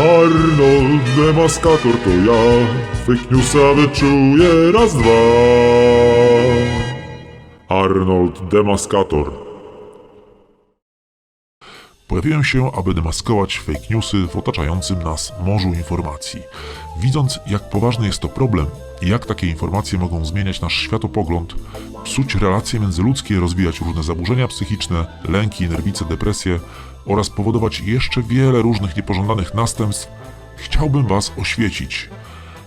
Arnold Demaskator to ja, fake newsa wyczuję raz, dwa. Arnold Demaskator. Pojawiłem się, aby demaskować fake newsy w otaczającym nas morzu informacji. Widząc, jak poważny jest to problem i jak takie informacje mogą zmieniać nasz światopogląd, psuć relacje międzyludzkie, rozwijać różne zaburzenia psychiczne, lęki, nerwice, depresje oraz powodować jeszcze wiele różnych niepożądanych następstw, chciałbym Was oświecić,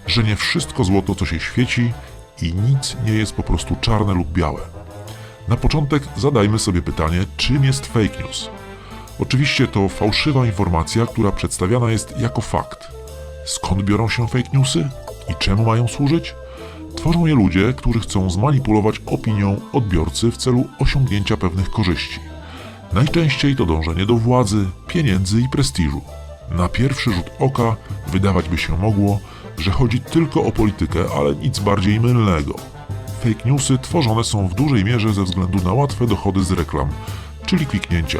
że nie wszystko złoto, co się świeci i nic nie jest po prostu czarne lub białe. Na początek zadajmy sobie pytanie, czym jest fake news? Oczywiście to fałszywa informacja, która przedstawiana jest jako fakt. Skąd biorą się fake newsy i czemu mają służyć? Tworzą je ludzie, którzy chcą zmanipulować opinią odbiorcy w celu osiągnięcia pewnych korzyści. Najczęściej to dążenie do władzy, pieniędzy i prestiżu. Na pierwszy rzut oka wydawać by się mogło, że chodzi tylko o politykę, ale nic bardziej mylnego. Fake newsy tworzone są w dużej mierze ze względu na łatwe dochody z reklam, czyli kliknięcia.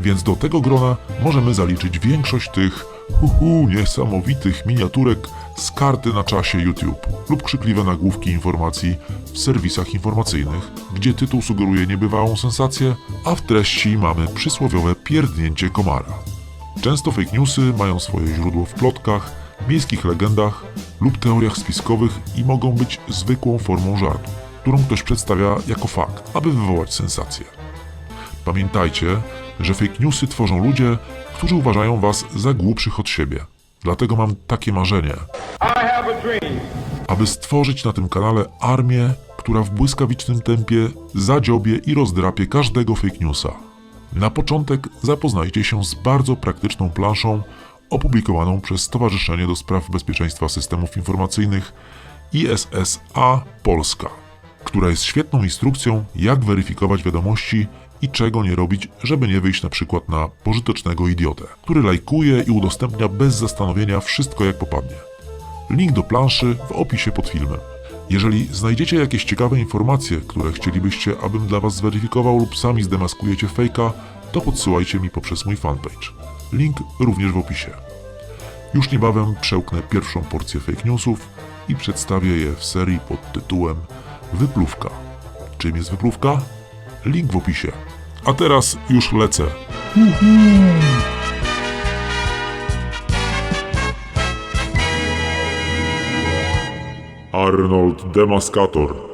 Więc do tego grona możemy zaliczyć większość tych uhu, niesamowitych miniaturek z karty na czasie YouTube lub krzykliwe nagłówki informacji w serwisach informacyjnych, gdzie tytuł sugeruje niebywałą sensację, a w treści mamy przysłowiowe pierdnięcie komara. Często fake newsy mają swoje źródło w plotkach, miejskich legendach lub teoriach spiskowych i mogą być zwykłą formą żartu, którą ktoś przedstawia jako fakt, aby wywołać sensację. Pamiętajcie, że fake newsy tworzą ludzie, którzy uważają was za głupszych od siebie. Dlatego mam takie marzenie, aby stworzyć na tym kanale armię, która w błyskawicznym tempie zadziobie i rozdrapie każdego fake newsa. Na początek zapoznajcie się z bardzo praktyczną planszą opublikowaną przez Stowarzyszenie do Spraw Bezpieczeństwa Systemów Informacyjnych ISSA Polska, która jest świetną instrukcją, jak weryfikować wiadomości i czego nie robić, żeby nie wyjść na przykład na pożytecznego idiotę, który lajkuje i udostępnia bez zastanowienia wszystko jak popadnie. Link do planszy w opisie pod filmem. Jeżeli znajdziecie jakieś ciekawe informacje, które chcielibyście, abym dla Was zweryfikował lub sami zdemaskujecie fejka, to podsyłajcie mi poprzez mój fanpage. Link również w opisie. Już niebawem przełknę pierwszą porcję fake newsów i przedstawię je w serii pod tytułem Wypluwka. Czym jest wypluwka? Link w opisie. A teraz już lecę. Arnold Demaskator